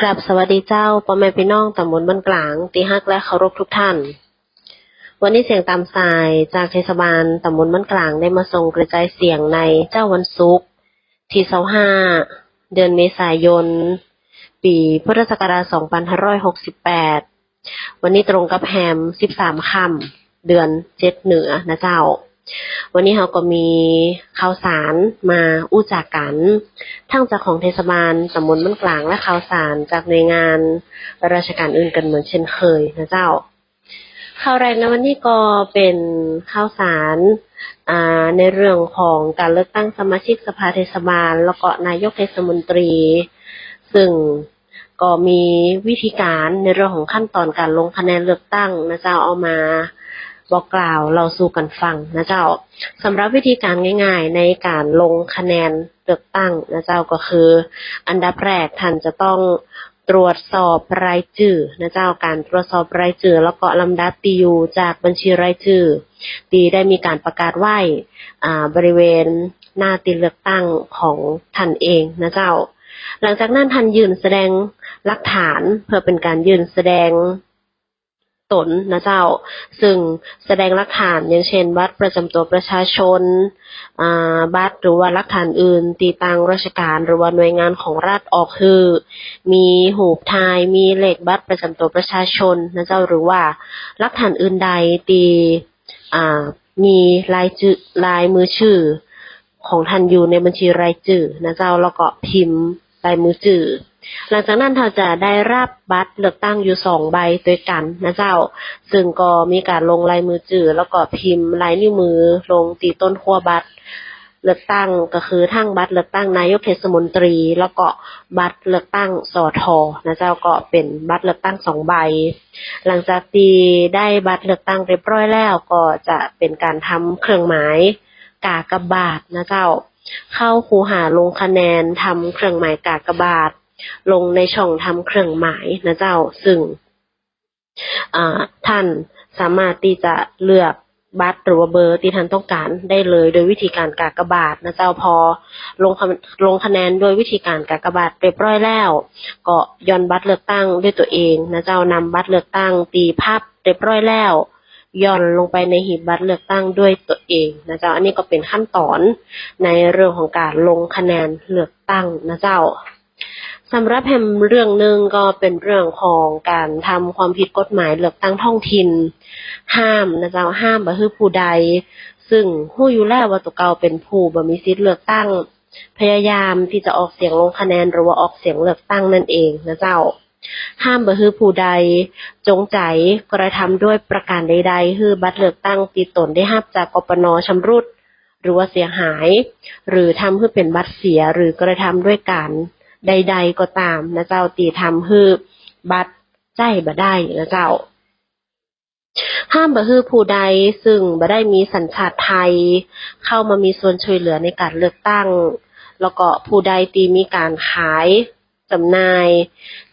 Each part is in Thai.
กราบสวัสดีเจ้าพ่อแม่พี่น้องตำบลบ้านกลาง ตีฮักและเคารพทุกท่าน วันนี้เสียงตามสายจากเทศบาลตำบลบ้านกลางได้มาส่งกระจายเสียงในเจ้าวันศุกร์ที่25เดือนเมษายน ปีพุทธศักราช2568 วันนี้ตรงกับแฮม 13 ค่ำเดือนเจ็ดเหนือนะเจ้า วันนี้เราก็มีข่าวสารมาอู้จากกัน ทั้งจากของเทศบาลตำบลบ้านกลางและข่าวสารจากหน่วยงานราชการอื่นกันเหมือนเช่นเคยนะเจ้าข่าวแรกในวันนี้ก็เป็นข่าวสารในเรื่องของการเลือกตั้งสมาชิกสภาเทศบาล แล้วก็นายกเทศมนตรี ซึ่งก็มีวิธีการในเรื่องของขั้นตอนการลงคะแนนเลือกตั้งนะเจ้าเอามา บอกกล่าวเราสู่กันฟังนะเจ้าสำหรับวิธีการง่าย ๆ ในการลงคะแนนเลือกตั้งนะเจ้าก็คือ อันดับแรกท่านจะต้องตรวจสอบรายชื่อนะเจ้าการตรวจสอบรายชื่อ แล้วก็ลำดับตีอยู่จากบัญชีรายชื่อตีได้มีการประกาศไว้อ่บริเวณหน้าตีเลือกตั้งของท่านเองนะเจ้า หลังจากนั้นท่านยืนแสดงหลักฐานเพื่อเป็นการยืนแสดง ตนนะเจ้า ซึ่งแสดงหลักฐานอย่างเช่น บัตรประจำตัวประชาชนาบัตรหรือว่าหลักฐานอื่น ตีตังราชการหรือว่าหน่วยงานของรัฐออกคือ มีหูปถ่ายมีเลขบัตรประจำตัวประชาชนนะเจ้าหรือว่าหลักฐานอื่นใดตีมีลายจือลายมือชื่อของท่านอยู่ในบัญชีรายชื่อนะเจ้าแล้วก็พิมพ์ลายมือชื่อ หลังจากนั้นเราจะได้รับบัตรเลือกตั้งอยู่สองใบด้วยกันนะเจ้า ซึ่งก็มีการลงลายมือจื่อแล้วก็พิมพ์ลายนิ้วมือลงตีต้นขั้วบัตรเลือกตั้งก็คือทั้งบัตรเลือกตั้งนายกเทศมนตรี แล้วก็บัตรเลือกตั้งสอทอนะเจ้าก็เป็นบัตรเลือกตั้งสองใบ หลังจากที่ได้บัตรเลือกตั้งเรียบร้อยแล้วก็จะเป็นการทำเครื่องหมายกากบาทนะเจ้า เข้าคูหาลงคะแนนทำเครื่องหมายกากบาท ลงในช่องทำเครื่องหมายนะเจ้า ซึ่งท่านสามารถที่จะเลือกบัตรหรือว่าเบอร์ที่ท่านต้องการได้เลยโดยวิธีการกากบาทนะเจ้าพอลงลงคะแนนโดยวิธีการกากบาทเรียบร้อยแล้ว ก็ย่อนบัตรเลือกตั้งด้วยตัวเองนะเจ้านำบัตรเลือกตั้ง ตีพับเรียบร้อยแล้วย่อนลงไปในหีบบัตรเลือกตั้งด้วยตัวเองนะเจ้าอันนี้ก็เป็นขั้นตอนในเรื่องของการลงคะแนนเลือกตั้งนะเจ้า สำหรับแฮมเรื่องหนึ่งก็เป็นเรื่องของการทำความผิดกฎหมายเลือกตั้งท้องถิ่น ห้ามนะเจ้าห้ามบ่ให้ผู้ใด ซึ่งผู้อยู่แล้วว่าตัวเก่าเป็นผู้บ่มีสิทธิ์เลือกตั้ง พยายามที่จะออกเสียงลงคะแนนหรือว่าออกเสียงเลือกตั้งนั่นเองนะเจ้า ห้ามบ่ให้ผู้ใด จงใจกระทำด้วยประการใดๆคือบัตรเลือกตั้งติดตนได้รับจากกปนชำรุดหรือว่าเสียหาย หรือทำให้เป็นบัตรเสียหรือกระทำด้วยการ ใด ๆ ก็ตามนะเจ้าตีทำให้บัตรใจบ่ได้นะเจ้า ห้ามบ่ฮือผู้ใดซึ่งบ่ได้มีสัญชาติไทย เข้ามามีส่วนช่วยเหลือในการเลือกตั้ง แล้วก็ผู้ใดตีมีการขายจำหน่าย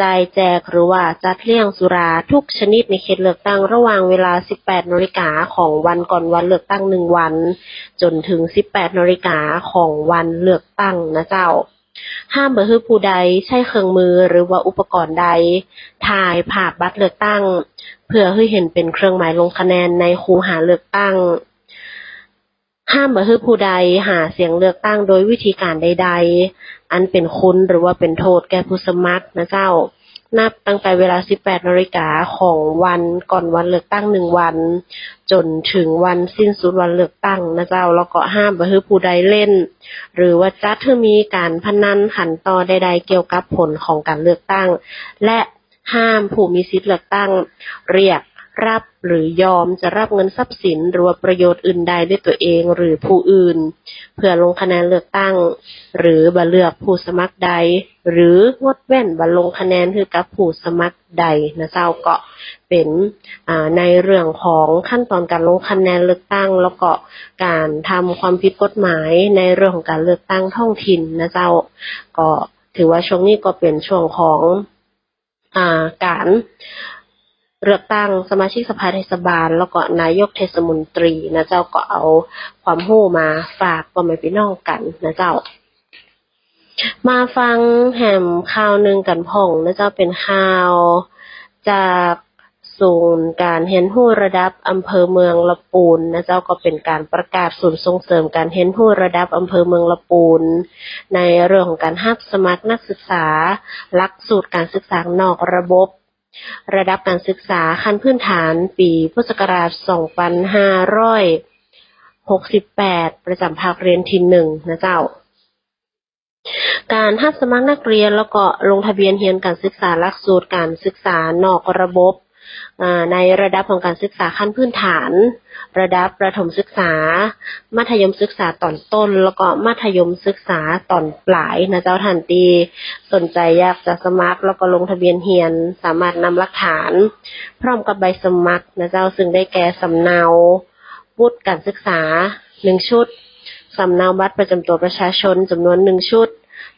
จ่ายแจกหรือว่าจัดเลี้ยงสุราทุกชนิดในเขตเลือกตั้งระหว่างเวลา 18นาฬิกาของวันก่อนวันเลือกตั้งหนึ่งวัน จนถึง 18นาฬิกาของวันเลือกตั้งนะเจ้า ห้ามบ่ฮือผู้ใดใช้เครื่องมือหรือว่าอุปกรณ์ใด ถ่ายภาพบัตรเลือกตั้ง เพื่อให้เห็นเป็นเครื่องหมายลงคะแนนในคูหาเลือกตั้ง ห้ามบ่คือผู้ใดหาเสียงเลือกตั้งโดยวิธีการใด ๆ อันเป็นคุณหรือว่าเป็นโทษแก่ผู้สมัครนะเจ้า นับตั้งแต่เวลา 18นาฬิกาของวันก่อนวันเลือกตั้งหนึ่งวัน จนถึงวันสิ้นสุดวันเลือกตั้งนะเจ้าแล้วก็ห้ามบ่ให้ผู้ใดเล่น หรือว่าจัดให้มีการพนันขันต่อใด ๆ เกี่ยวกับผลของการเลือกตั้ง และห้ามผู้มีสิทธิ์เลือกตั้ง เรียก รับหรือยอมจะรับเงินทรัพย์สินหรือประโยชน์อื่นใดด้วยตัวเองหรือผู้อื่น เพื่อลงคะแนนเลือกตั้ง หรือบ่เลือกผู้สมัครใด หรืองดเว้นบ่ลงคะแนนคือกับผู้สมัครใดนะเจ้าเก็เป็นในเรื่องของขั้นตอนการลงคะแนนเลือกตั้ง แล้วก็การทำความผิดกฎหมายในเรื่องของการเลือกตั้งท้องถิ่นนะเจ้าก็ถือว่าช่วงนี้ก็เป็นช่วงของอการ เลือกตั้งสมาชิกสภาเทศบาล แล้วก็นายกเทศมนตรีนะเจ้าก็เอาความรู้มาฝากพ่อแม่พี่น้องกันนะเจ้า มาฟังแหมข่าวหนึ่งกันพ่องนะเจ้าเป็นข่าวจากศูนย์การเรียนรู้ระดับอำเภอเมืองละปูนนะเจ้าก็เป็นการประกาศศูนย์ส่งเสริมการเรียนรู้ระดับอำเภอเมืองละปูน ในเรื่องของการรับสมัครนักศึกษาหลักสูตรการศึกษานอกระบบ ระดับการศึกษาขั้นพื้นฐานปีพุทธศักราช 2568 ประจำภาคเรียนที่หนึ่งนะเจ้า การทับสมัครนักเรียนแล้วก็ลงทะเบียนเรียนการศึกษาหลักสูตรการศึกษานอกระบบ ในระดับของการศึกษาขั้นพื้นฐาน ระดับประถมศึกษา มัธยมศึกษาตอนต้น แล้วก็มัธยมศึกษาตอนปลายนะเจ้าทันตีสนใจอยากจะสมัคร แล้วก็ลงทะเบียนเรียน สามารถนำหลักฐาน พร้อมกับใบสมัครนะเจ้าซึ่งได้แก่สำเนาวุฒิการศึกษาหนึ่งชุดสำเนาบัตรประจำตัวประชาชนจำนวนหนึ่งชุด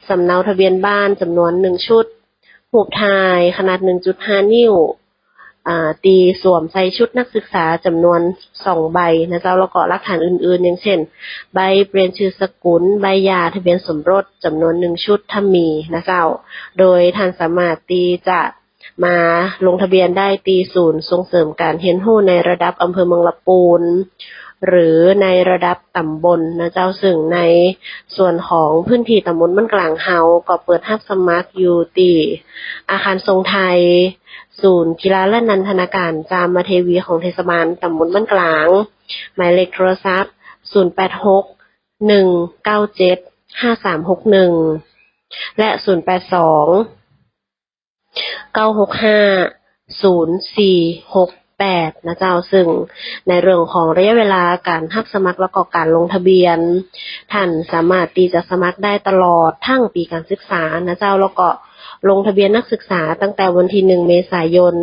สำเนาทะเบียนบ้านจำนวนหนึ่งชุด หูปถ่ายขนาด 1.5 นิ้ว ตีสวมใส่ชุดนักศึกษาจำนวนสองใบนะเจ้าแล้วก็หลักฐานอื่นๆ อย่างเช่น ใบเปลี่ยนชื่อสกุล ใบยาทะเบียนสมรสจำนวนหนึ่งชุดถ้ามีนะเจ้า โดยท่านสามารถตีจะมาลงทะเบียนได้ตีศูนย์ส่งเสริมการเรียนหู้ในระดับอำเภอเมืองละปูน หรือในระดับตำบลนะเจ้าซึ่งในส่วนของพื้นที่ตำบลบ้านกลางเฮาก็เปิดรับสมัครอยู่ตีอาคารทรงไทย ศูนย์กีฬาและนันทนาการจามเทวีของเทศบาลตำบลบ้านกลาง หมายเลขโทรศัพท์ 086 197 5361 และ 082 965 0468 นะเจ้าซึ่งในเรื่องของระยะเวลาการหับสมัครแล้วก็การลงทะเบียน ท่านสามารถที่จะสมัครได้ตลอดทั้งปีการศึกษานะเจ้าแล้วก็ลงทะเบียนนักศึกษาตั้งแต่วันที่ 1 เมษายน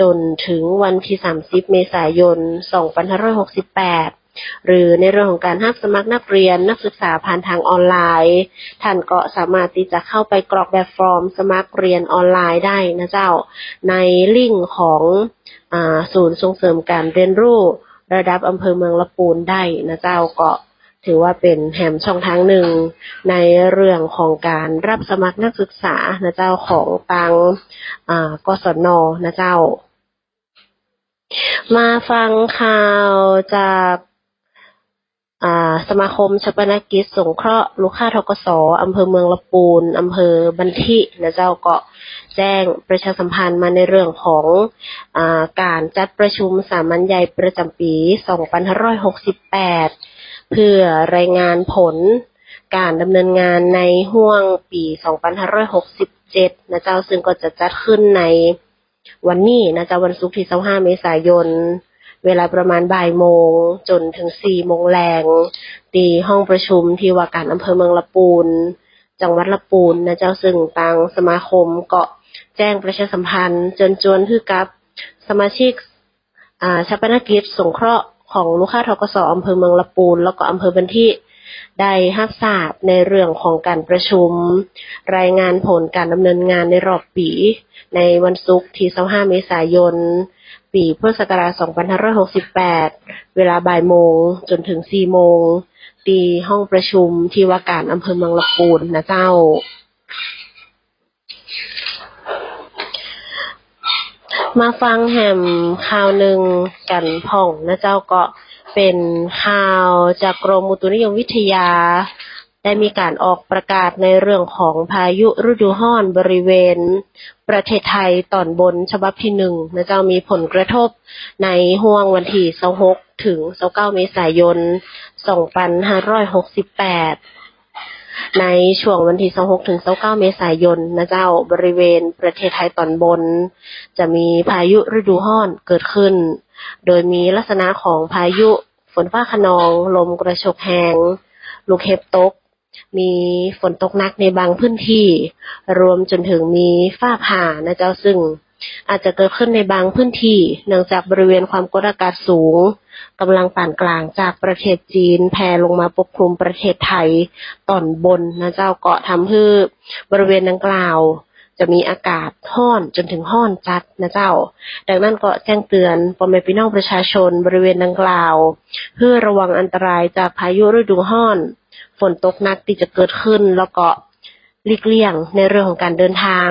จนถึงวันที่ 30 เมษายน 2568 หรือในเรื่องของการรับสมัครนักเรียนนักศึกษาผ่านทางออนไลน์ท่านก็สามารถที่จะเข้าไปกรอกแบบฟอร์ม สมัครเรียนออนไลน์ได้นะเจ้า ในลิงก์ของอศูนย์ส่งเสริมการเรียนรู้ระดับอำเภอเมืองละปูนได้นะเจ้าก็ถือว่าเป็นแหมช่องทางหนึ่งในเรื่องของการรับสมัครนักศึกษานะเจ้าของตังกศนนะเจ้า มาฟังข่าวจาก สมาคมชปนกิจสงเคราะห์ลูกค้าทกสอำเภอเมืองละปูนอำเภอบันทินะเจ้าก็แจ้งประชาสัมพันธ์มาในเรื่องของอการจัดประชุมสามัญใหญ่ประจำปี 2568 เพื่อรายงานผลการดำเนินงานในห่วงปี 2567 นะเจ้าซึ่งก็จะจัดขึ้นในวันนี้นะเจ้าวันศุกร์ที่ 25 เมษายน เวลาประมาณบ่ายโมง จนถึง4โมงแรงตีห้องประชุมที่ว่าการอำเภอเมืองละปูน จังหวัดละปูนนะเจ้าซึ่งทางสมาคมเก็แจ้งประชาสัมพันธ์เชิญชวนคือกับสมาชิกอ่าชาปนกิจสงเคราะห์ของลูกค้าทกสอำเภอเมืองละปูน แล้วก็อำเภอบันทิได้รับทราบในเรื่องของการประชุม รายงานผลการดำเนินงานในรอบปี ในวันศุกร์ที่25เมษายน ปีพุทธศักราช 2568 เวลาบ่ายโมงจนถึง 4 โมงที่ห้องประชุมที่ว่าการอำเภอเมืองละปูนนะเจ้า มาฟังแหมข่าวหนึ่งกันพ่องนะเจ้าก็เป็นข่าวจากกรมอุตุนิยมวิทยา ได้มีการออกประกาศในเรื่องของพายุฤดูร้อนบริเวณ ประเทศไทยตอนบนฉบับที่หนึ่งนะเจ้ามีผลกระทบในห่วงวันที่26ถึง29เมษายน 2568 ในช่วงวันที่26ถึง29เมษายนนะเจ้าบริเวณประเทศไทยตอนบน จะมีพายุฤดูร้อนเกิดขึ้น โดยมีลักษณะของพายุฝนฟ้าขนอง ลมกระโชกแรงลูกเห็บตก มีฝนตกหนักในบางพื้นที่ รวมจนถึงมีฟ้าผ่านะเจ้าซึ่ง อาจจะเกิดขึ้นในบางพื้นที่ เนื่องจากบริเวณความกดอากาศสูงกำลังปานกลางจากประเทศจีนแผ่ลงมาปกคลุมประเทศไทยตอนบนนะเจ้าเกาะทำให้บริเวณดังกล่าว จะมีอากาศห้อนจนถึงห้อนจัดนะเจ้า ดังนั้นก็แจ้งเตือนพ่อแม่พี่น้องประชาชนบริเวณดังกล่าว เพื่อระวังอันตรายจากพายุฤดูร้อน ฝนตกหนักที่จะเกิดขึ้น แล้วก็หลีกเลี่ยงในเรื่องของการเดินทาง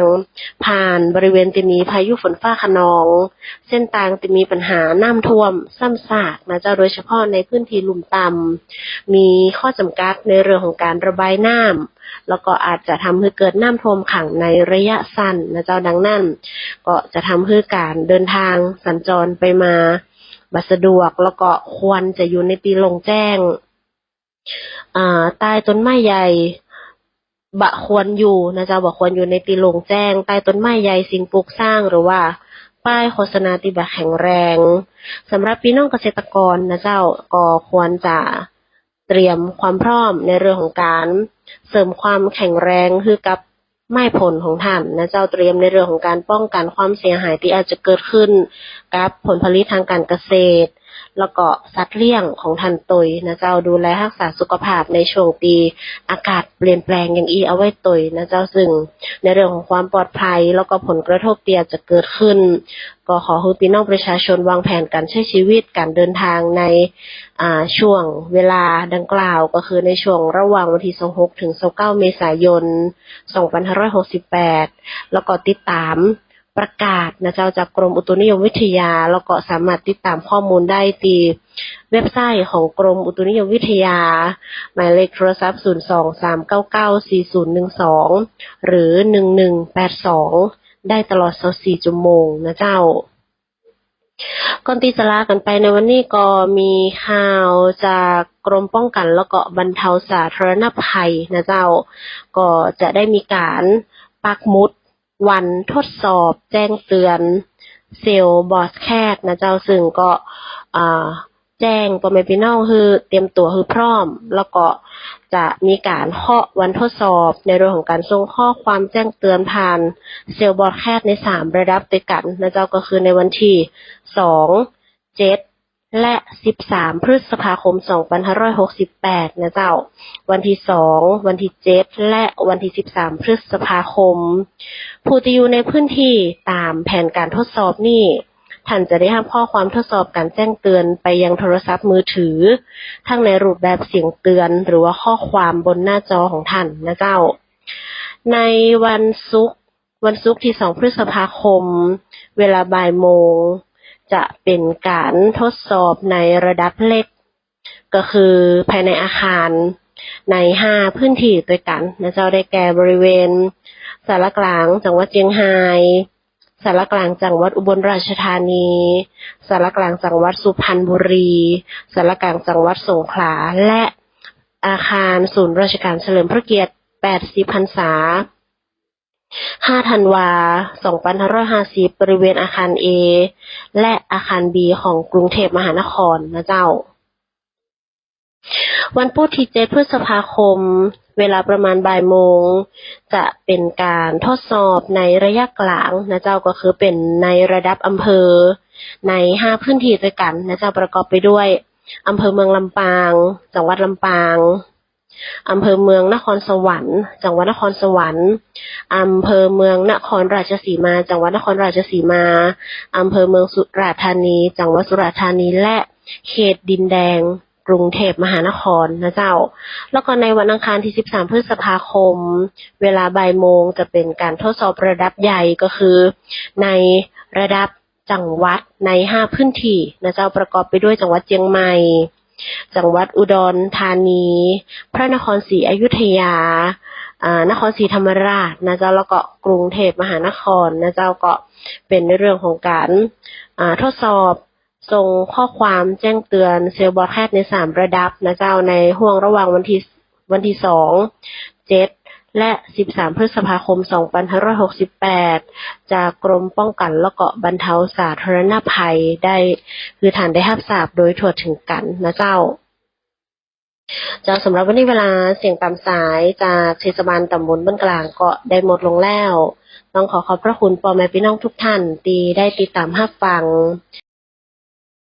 ผ่านบริเวณที่มีพายุฝนฟ้าคะนอง เส้นทางที่มีปัญหาน้ำท่วม ซ้ำซากนะเจ้าโดยเฉพาะในพื้นที่ลุ่มต่ำมีข้อจำกัดในเรื่องของการระบายน้ำแล้วก็อาจจะทำให้เกิดน้ำท่วมขังในระยะสั้นนะเจ้าดังนั้น ก็จะทำให้การเดินทางสัญจรไปมาบัสะดวกแล้วก็ควรจะอยู่ในตีลงแจ้ง อ่าใต้ต้นไม้ใหญ่บะควรอยู่นะเจ้าบะควรอยู่ในตีโลงแจ้ง ใต้ต้นไม้ใหญ่สิ่งปลูกสร้างหรือว่าป้ายโฆษณาที่แบบแข็งแรงสำหรับพี่น้องเกษตรกรนะเจ้าก็ควรจะเตรียมความพร้อมในเรื่องของการเสริมความแข็งแรงคือกับไม้ผลของท่านนะเจ้าเตรียมในเรื่องของการป้องกันความเสียหายที่อาจจะเกิดขึ้นกับผลผลิตทางการเกษตร แล้วก็สัตว์เลี้ยงของท่านตุยนะเจ้าดูแลรักษาสุขภาพในช่วงปีอากาศเปลี่ยนแปลงอย่างอีเอาไว้ตุยนะเจ้าซึ่งในเรื่องของความปลอดภัย แล้วก็ผลกระทบเตียจะเกิดขึ้น ก็ขอให้พี่น้องประชาชนวางแผนการใช้ชีวิตการเดินทางในช่วงเวลาดังกล่าวก็คือในช่วงระหว่างวันที่26ถึง29เมษายน2568 แล้วก็ติดตาม ประกาศนะเจ้าจากกรมอุตุนิยมวิทยา แล้วก็สามารถติดตามข้อมูลได้ที่เว็บไซต์ของกรมอุตุนิยมวิทยา หมายเลขโทรศัพท์ 023994012 หรือ 1182 ได้ตลอด 24 ชั่วโมงนะเจ้า ก่อนที่จะลากันไปในวันนี้ก็มีข่าวจากกรมป้องกันแล้วก็บรรเทาสาธารณภัยนะเจ้า ก็จะได้มีการปักมุด วันทดสอบแจ้งเตือนเซลล์บอสแคกนะเจ้าซึ่งก็แจ้งพ่อแม่พี่น้องคือเตรียมตัวคือพร้อม แล้วก็จะมีการเคาะวันทดสอบ ในเรื่องของการส่งข้อความแจ้งเตือนผ่านเซลล์บอสแคกในสามระดับด้วยกันนะเจ้าก็คือในวันที่สองเจ็ด และ 13 พฤษภาคม 2568 นะเจ้า วันที่ 2 วันที่ 7 และวันที่ 13 พฤษภาคม ผู้ที่อยู่ในพื้นที่ตามแผนการทดสอบนี่ท่านจะได้รับข้อความทดสอบการแจ้งเตือนไปยังโทรศัพท์มือถือ ทั้งในรูปแบบเสียงเตือน หรือว่าข้อความบนหน้าจอของท่านนะเจ้า ในวันศุกร์วันศุกร์ที่ 2 พฤษภาคม เวลาบ่ายโมง จะเป็นการทดสอบในระดับเล็ก ก็คือภายในอาคารในห้าพื้นที่ด้วยกันนะเจ้าได้แก่บริเวณสารกลางจังหวัดเชียงรายสารกลางจังหวัดอุบลราชธานีสารกลางจังหวัดสุพรรณบุรีสารกลางจังหวัดสงขลา และอาคารศูนย์ราชการเฉลิมพระเกียรติ 80 พรรษา 5 ธันวา 2550 บริเวณอาคาร A และอาคาร B ของกรุงเทพมหานครนะเจ้า วันพุธที่ 7 พฤษภาคม เวลาประมาณบ่ายโมง จะเป็นการทดสอบในระยะกลางนะเจ้าก็คือเป็นในระดับอำเภอ ใน 5 พื้นที่ด้วยกันนะเจ้าประกอบไปด้วยอำเภอเมืองลำปาง จังหวัดลำปาง อำเภอเมืองนครสวรรค์ จังหวัดนครสวรรค์อำเภอเมืองนครราชสีมา จังหวัดนครราชสีมาอำเภอเมืองสุราษฎร์ธานี จังหวัดสุราษฎร์ธานีและเขตดินแดง กรุงเทพมหานครนะเจ้า แล้วก็ในวันอังคารที่ 13 พฤษภาคม เวลาบ่ายโมงจะเป็นการทดสอบระดับใหญ่ก็คือ ในระดับจังหวัดใน 5 พื้นที่นะเจ้าประกอบไปด้วยจังหวัดเชียงใหม่ จังหวัดอุดรธานี พระนครศรีอยุธยา นครศรีธรรมราชนะเจ้าแล้วก็กรุงเทพมหานครนะเจ้าก็เป็นในเรื่องของการทดสอบส่งข้อความแจ้งเตือนเซลล์บอดแคสในสามระดับนะเจ้าในห่วงระหว่างวันที่วันที่สองเจ็ด และ 13 พฤษภาคม 2568 จากกรมป้องกันแล้วก็บรรเทาสาธารณภัยได้คือฐานได้รับทราบโดยทั่วถึงกันนะเจ้าจ้าสำหรับวันนี้เวลาเสียงตามสายจากเทศบาลตำบลบ้านกลางก็ได้หมดลงแล้ว ต้องขอขอบพระคุณพ่อแม่พี่น้องทุกท่านที่ได้ติดตามรับฟัง